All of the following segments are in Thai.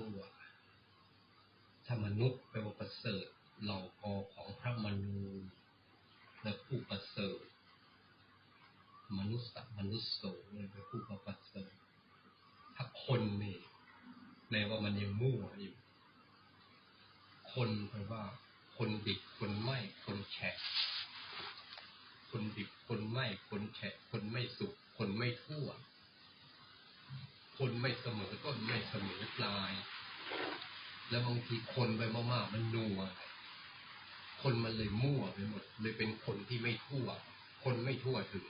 ั่ว ถ้ามนุษย์แปลว่าประเสริฐเหล่ากอของพระมนูและผู้ประเสริฐ มนุษย์มนุษย์โสเป็นผู้ประเสริฐ ถ้าคนนี่แปลว่ามันยังมั่วอยู่ คนแปลว่า คนดิบคนไม่คนแฉะคนดิบคนไม่คนแฉะคนไม่สุขคนไม่ทั่ว คนไม่เสมอต้นไม่เสมอปลาย แล้วบางทีคนไปมากๆมันนัวคนมันเลยมั่วไปหมด เลยเป็นคนที่ไม่ทั่ว คนไม่ทั่วถึง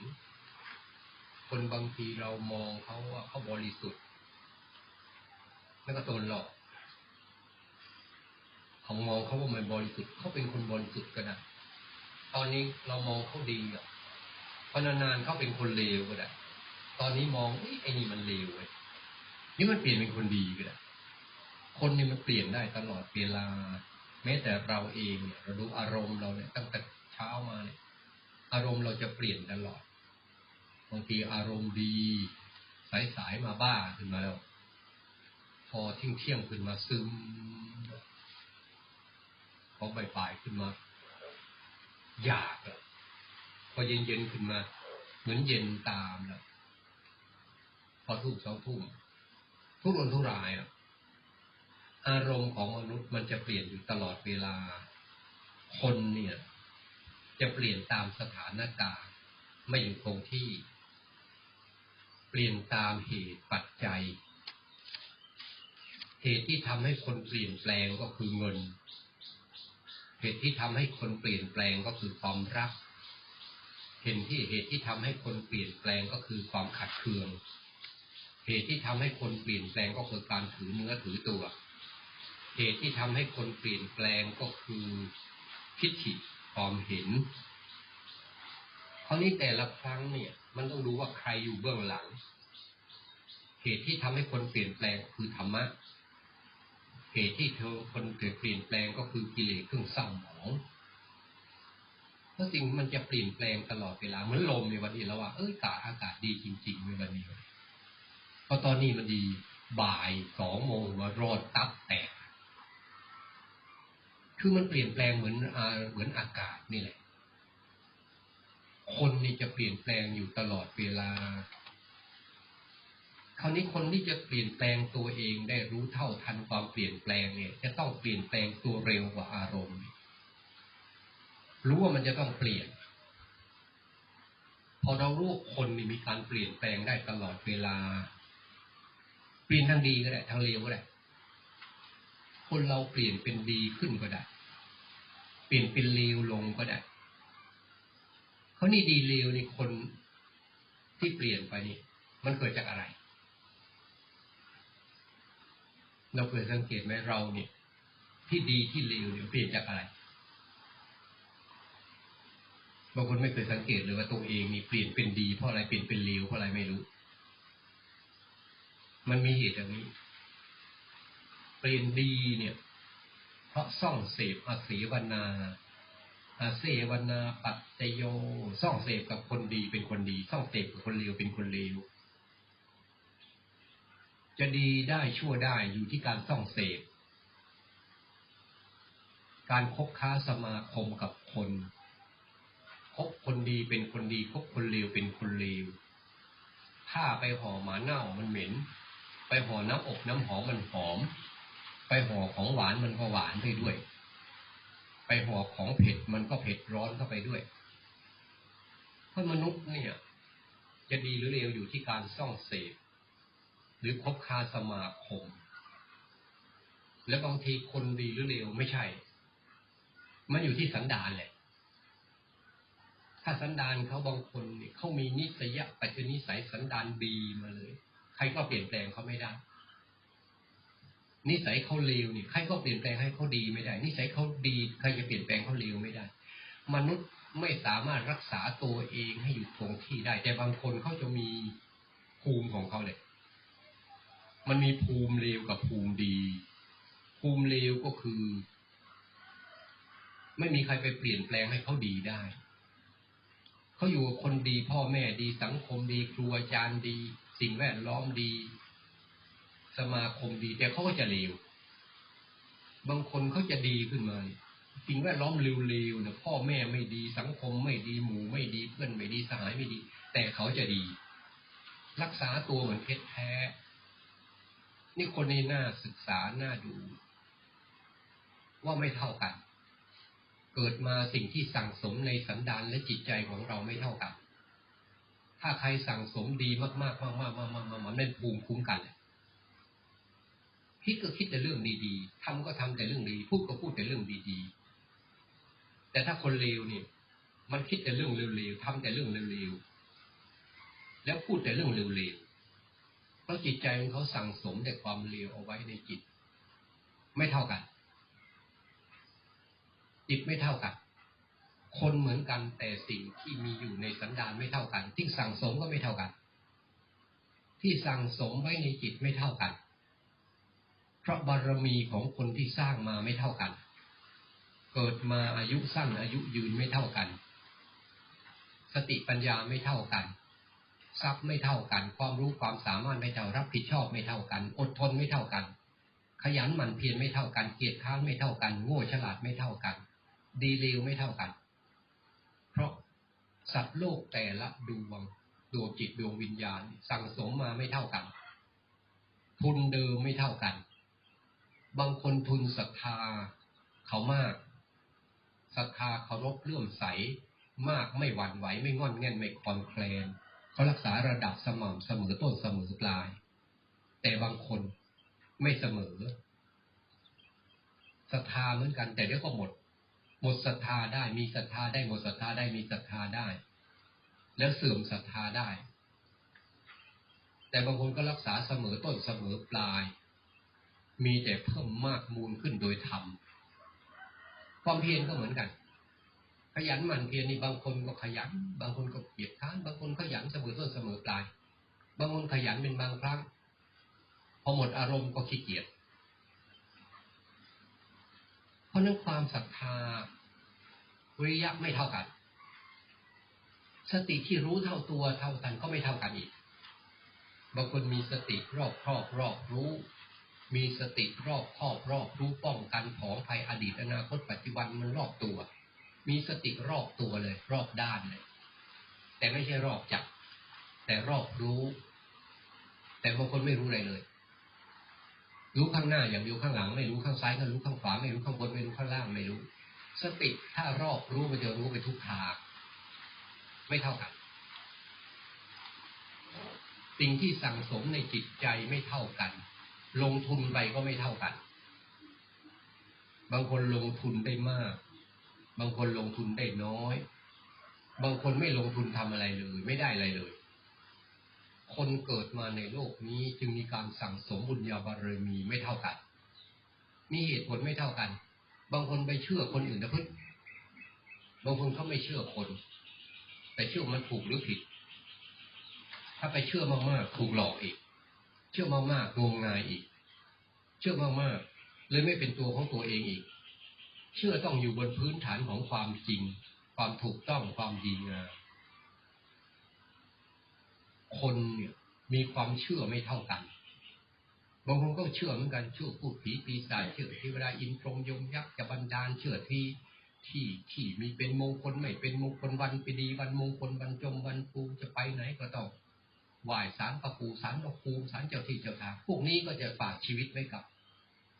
คนบางทีเรามองเขาว่าเขาบริสุทธิ์แล้วก็ตนหลอกเขามองเขาว่ามันบริสุทธิ์เขาเป็นคนบริสุทธิ์ก็ได้ตอนนี้เรามองเขาดีอะพอนานๆเขาเป็นคนเลวก็ได้ ตอนนี้มองไอ้นี่มันเลวเว้ย นี่มันเปลี่ยนเป็นคนดีก็ได้คนนี่มันเปลี่ยนได้ตลอดเวลา แม้แต่เราเองเนี่ยเราดูอารมณ์เราเนี่ยตั้งแต่เช้ามาเนี่ย อารมณ์เราจะเปลี่ยนตลอดบางทีอารมณ์ดี สายๆมาบ้าขึ้นมาแล้ว พอเที่ยงเที่ยงขึ้นมาซึมพอบ่ายๆขึ้นมา อยากอะพอเย็นๆขึ้นมา เหมือนเย็นตามแล้วพอทุ่มสองทุ่ม ทุรนทุรายอะอารมณ์ของมนุษย์มันจะเปลี่ยนอยู่ตลอดเวลา คนเนี่ย จะเปลี่ยนตามสถานการณ์ ไม่อยู่คงที่ เปลี่ยนตามเหตุปัจจัย เหตุที่ทำให้คนเปลี่ยนแปลงก็คือเงิน เหตุที่ทำให้คนเปลี่ยนแปลงก็คือความรัก เห็นที่เหตุที่ทำให้คนเปลี่ยนแปลงก็คือความขัดเคือง เหตุที่ทำให้คนเปลี่ยนแปลงก็คือการถือเนื้อถือตัว เหตุที่ทำให้คนเปลี่ยนแปลงก็คือพิถิความเห็นคราวนี้แต่ละครั้งเนี่ย มันต้องดูว่าใครอยู่เบื้องหลัง เหตุที่ทำให้คนเปลี่ยนแปลงคือธรรมะ เหตุที่เธอคนเกิดเปลี่ยนแปลงก็คือกิเลสเครื่องเศร้าหมองเพราะสิ่งมันจะเปลี่ยนแปลงตลอดเวลาเหมือนลมในวันนี้แล้วว่าเอ้ยกาอากาศดีจริงๆในวันนี้ ราะตอนนี้มันดี บ่ายสองโมงมารอดตับแตก คือมันเปลี่ยนแปลงเหมือนอเหมือนอากาศนี่แหละ คนนี่จะเปลี่ยนแปลงอยู่ตลอดเวลา คราวนี้คนที่จะเปลี่ยนแปลงตัวเองได้รู้เท่าทันความเปลี่ยนแปลงเนี่ย จะต้องเปลี่ยนแปลงตัวเร็วกว่าอารมณ์ รู้ว่ามันจะต้องเปลี่ยนพอเรารู้คนนี่มีการเปลี่ยนแปลงได้ตลอดเวลา เปลี่ยนทางดีก็ได้ทางเลวก็ได้คนเราเปลี่ยนเป็นดีขึ้นก็ได้ เปลี่ยนเป็นเลวลงก็ได้เขานี่ดีเลวในคนที่เปลี่ยนไปนี่มันเกิดจากอะไร เราเคยสังเกตไหมเราเนี่ย ที่ดีที่เลวเนี่ยเปลี่ยนจากอะไรบางคนไม่เคยสังเกตเลยว่าตัวเองนี่เปลี่ยนเป็นดีเพราะอะไรเปลี่ยนเป็นเลวเพราะอะไรไม่รู้ มันมีเหตุอย่างนี้เปลี่ยนดีเนี่ย เพราะซ่องเสพอาศีวนาอาเสวนาปัจจโย ซ่องเสพกับคนดีเป็นคนดี ซ่องเสพกับคนเลวเป็นคนเลวจะดีได้ชั่วได้อยู่ที่การซ่องเสพ การคบค้าสมาคมกับคน คบคนดีเป็นคนดี คบคนเลวเป็นคนเลว ถ้าไปห่อหมาเน่ามันเหม็น ไปห่อน้ำอบน้ำหอมมันหอม ไปห่อของหวานมันก็หวานไปด้วย ไปห่อของเผ็ดมันก็เผ็ดร้อนเข้าไปด้วยเพราะมนุษย์เนี่ย จะดีหรือเลวอยู่ที่การซ่องเสพหรือคบคาสมาคม และบางทีคนดีหรือเลวไม่ใช่ มันอยู่ที่สันดานแหละ ถ้าสันดานเขาบางคนเนี่ยเขามีนิสัยปัจจุนิสัยสันดานดีมาเลย ใครก็เปลี่ยนแปลงเขาไม่ได้ นิสัยเขาเลวเนี่ยใครก็เปลี่ยนแปลงให้เขาดีไม่ได้ นิสัยเขาดีใครจะเปลี่ยนแปลงเขาเลวไม่ได้ มนุษย์ไม่สามารถรักษาตัวเองให้อยู่คงที่ได้ แต่บางคนเขาจะมีภูมิของเขาเลย มันมีภูมิเลวกับภูมิดี ภูมิเลวก็คือ ไม่มีใครไปเปลี่ยนแปลงให้เขาดีได้ เขาอยู่กับคนดีพ่อแม่ดีสังคมดีครูอาจารย์ดี สิ่งแวดล้อมดี สมาคมดี แต่เขาก็จะเลวบางคนเขาจะดีขึ้นมาสิ่งแวดล้อมเลวๆนี่ยพ่อแม่ไม่ดีสังคมไม่ดีหมู่ไม่ดีเพื่อนไม่ดีสหายไม่ดี แต่เขาจะดี รักษาตัวเหมือนเพชรแท้ นี่คนในหน้าศึกษาหน้าดู ว่าไม่เท่ากัน เกิดมาสิ่งที่สั่งสมในสันดานและจิตใจของเราไม่เท่ากัน ถ้าใครสั่งสมดีมากๆมากๆมากๆมากๆมันเป็นภูมิคุ้มกันคิดก็คิดแต่เรื่องดีๆทำก็ทำแต่เรื่องดี พูดก็พูดแต่เรื่องดีๆ แต่ถ้าคนเลวเนี่ย มันคิดแต่เรื่องเร็วๆทำแต่เรื่องเร็วๆ แล้วพูดแต่เรื่องเร็วๆ เพราะจิตใจของเขาสั่งสมแต่ความเลวเอาไว้ในจิต ไม่เท่ากัน จิตไม่เท่ากัน คนเหมือนกันแต่สิ่งที่มีอยู่ในสันดานไม่เท่ากัน ที่สั่งสมก็ไม่เท่ากัน ที่สั่งสมไว้ในจิตไม่เท่ากัน เพราะบารมีของคนที่สร้างมาไม่เท่ากัน เกิดมาอายุสั้นอายุยืนไม่เท่ากัน สติปัญญาไม่เท่ากันทรัพย์ไม่เท่ากัน ความรู้ความสามารถไม่เท่ารับผิดชอบไม่เท่ากัน อดทนไม่เท่ากัน ขยันหมั่นเพียรไม่เท่ากันเกียรติค้านไม่เท่ากัน โง่ฉลาดไม่เท่ากัน ดีเลวไม่เท่ากัน สัตว์โลกแต่ละดวงดวงจิตดวงวิญญาณ สั่งสมมาไม่เท่ากัน ทุนเดิมไม่เท่ากัน บางคนทุนศรัทธาเขามากศรัทธาเคารพเลื่อมใส มากไม่หวั่นไหวไม่งอนแง่นไม่คลอนแคลนเขารักษาระดับสม่ำเสมอต้นเสมอปลาย แต่บางคนไม่เสมอศรัทธาเหมือนกันแต่เดี๋ยวก็หมด หมดศรัทธาได้มีศรัทธาได้หมดศรัทธาได้มีศรัทธาได้ แล้วเสื่อมศรัทธาได้ แต่บางคนก็รักษาเสมอต้นเสมอปลาย มีแต่เพิ่มมากมูลขึ้นโดยธรรมความเพียรก็เหมือนกัน ขยันหมั่นเพียรนี่บางคนก็ขยัน บางคนก็เกียจค้านบางคนขยันเสมอต้นเสมอปลาย บางคนขยันเป็นบางครั้งพอหมดอารมณ์ก็ขี้เกียจ ราะนั้นความศรัทธาวิริยะไม่เท่ากัน สติที่รู้เท่าตัวเท่ากันก็ไม่เท่ากันอีก บางคนมีสติรอบครอบรอบรู้ มีสติรอบครอบรอบรู้ป้องกันของภัยอดีตอนาคตปัจจุบันมันรอบตัว มีสติรอบตัวเลย รอบด้านเลย แต่ไม่ใช่รอบจับแต่รอบรู้ แต่บางคนไม่รู้อะไรเลย รู้ข้างหน้าอย่างเดียวข้างหลัง ไม่รู้ข้างซ้ายก็รู้ข้างขวาไม่รู้ข้างบนไม่รู้ข้างล่างไม่รู้ สติถ้ารอบรู้มันจะรู้ไปทุกทางไม่เท่ากัน สิ่งที่สั่งสมในจิตใจไม่เท่ากัน ลงทุนไปก็ไม่เท่ากัน บางคนลงทุนได้มาก บางคนลงทุนได้น้อย บางคนไม่ลงทุนทำอะไรเลย ไม่ได้อะไรเลย คนเกิดมาในโลกนี้จึงมีการสั่งสมบุญญาบารมีไม่เท่ากัน มีเหตุผลไม่เท่ากัน บางคนไปเชื่อคนอื่นนะพึ่งบางคนเขาไม่เชื่อคน แต่เชื่อมันถูกหรือผิด ถ้าไปเชื่อมากๆถูกหลอกอีก เชื่อมากๆงมงายอีก เชื่อมากๆเลยไม่เป็นตัวของตัวเองอีก เชื่อต้องอยู่บนพื้นฐานของความจริง ความถูกต้องความดีงาม คนเนี่ยมีความเชื่อไม่เท่ากัน บางคนก็เชื่อเหมือนกันเชื่อผู้ผีปีศาจเชื่อที่เวลาอินทรงยมยักษ์จะบันดาลเชื่อที่ที่ที่มีเป็นมงคลไม่เป็นมงคลวันปีดีวันมงคลวันจมวันปูจะไปไหนก็ต้องไหว้สารประปูสารประภูสารเจ้าที่เจ้าทางพวกนี้ก็จะฝากชีวิตไว้กับ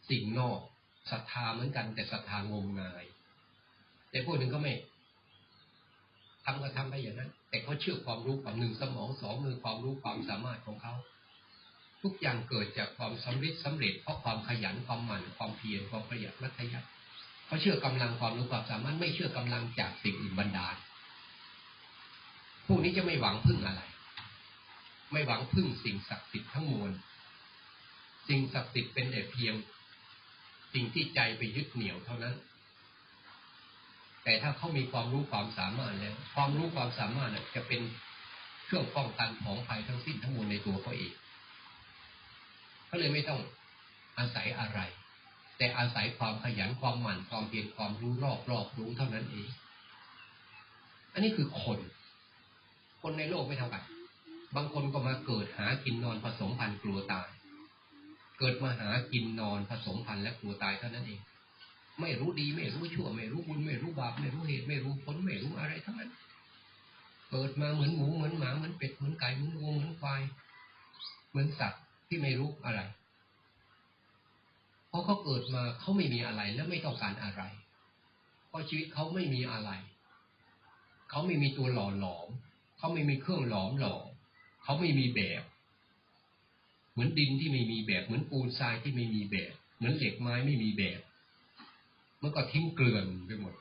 สิ่งนอกศรัทธาเหมือนกันแต่ศรัทธางมงาย แต่พวกหนึ่งก็ไม่ ทำก็ทำไปอย่างนั้น แต่เขาเชื่อความรู้ความหนึ่งสมองสองมือความรู้ความสามารถของเขา ทุกอย่างเกิดจากความสำเร็จสำเร็จเพราะความขยันความหมั่นความเพียรความประหยัดมัธยัติเขาเชื่อกำลังความรู้ความสามารถไม่เชื่อกำลังจากสิ่งอื่นบันดาลพวกนี้จะไม่หวังพึ่งอะไร ไม่หวังพึ่งสิ่งศักดิ์สิทธิ์ทั้งมวลสิ่งศักดิ์สิทธิ์เป็นแต่เพียง สิ่งที่ใจไปยึดเหนี่ยวเท่านั้น แต่ถ้าเขามีความรู้ความสามารถแล้วความรู้ความสามารถจะเป็นเครื่องป้องกันของภัยทั้งสิ้นทั้งมวลในตัวเขาเองเขาเลยไม่ต้องอาศัยอะไร แต่อาศัยความขยันความหมั่นความเพียรความรู้รอบรอบรู้เท่านั้นเอง อันนี้คือคน คนในโลกไม่เท่ากันบางคนก็มาเกิดหากินนอนผสมพันธุ์กลัวตาย เกิดมาหากินนอนผสมพันธุ์และกลัวตายเท่านั้นเอง ไม่รู้ดี ไม่รู้ชั่ว ไม่รู้บุญไม่รู้บาปไม่รู้เหตุไม่รู้ผลไม่รู้อะไรทั้งนั้น เกิดมาเหมือนหมูเหมือนหมาเหมือนเป็ดเหมือนไก่เหมือนวัวเหมือนควายเหมือนสัตว์ที่ไม่รู้อะไรเพราะเขาเกิดมาเขาไม่มีอะไรและไม่ต้องการอะไร เพราะชีวิตเขาไม่มีอะไร เขาไม่มีตัวหล่อหลอมเขาไม่มีเครื่องหลอมหล่อเขาไม่มีแบบ เหมือนดินที่ไม่มีแบบ เหมือนปูนทรายที่ไม่มีแบบ เหมือนเหล็กไม้ไม่มีแบบ มันก็ทิ้งเกลื่อนไปหมด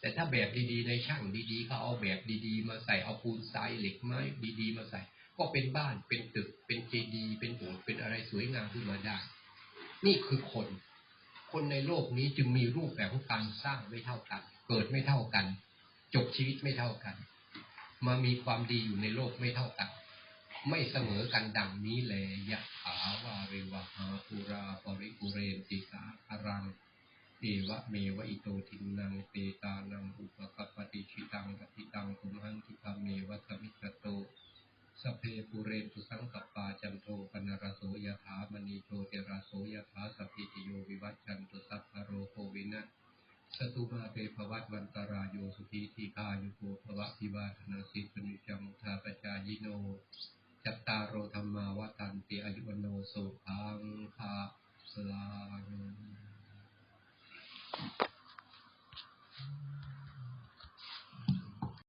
แต่ถ้าแบบดีๆ ในช่างดีๆเขาเอาแบบดีๆ มาใส่เอาปูนทรายเหล็กไม้ดีๆ มาใส่ ก็เป็นบ้านเป็นตึก เป็นเจดีย์เป็นโบสถ์เป็นอะไรสวยงามขึ้นมาได้ นี่คือคน คนในโลกนี้จึงมีรูปแบบของการสร้างไม่เท่ากัน เกิดไม่เท่ากัน จบชีวิตไม่เท่ากัน มามีความดีอยู่ในโลกไม่เท่ากัน ไม่เสมอกันดังนี้แลยะถาวาริวหาปุราปริปุเรนติสาคารังเอวะเมวะอิโตทินังเตตานังอุปกปปติชิตังปฏิตังตุมหังคิปะเมวะสมิจจโตสเพปุเรนตุสังกปปาจันโทปนรโสยถามณีโชติราโสยถาสพพิติโยวิวัจจันตุสัพพโรโควินะสตุมาเตภวัตวันตรายโยสุขีทีคายุโกภวะพิวาทนาสิปนิจังมุทาปจายโน จัตตารโรธรรมาวตันติอายุวโนโสุขังคาสลา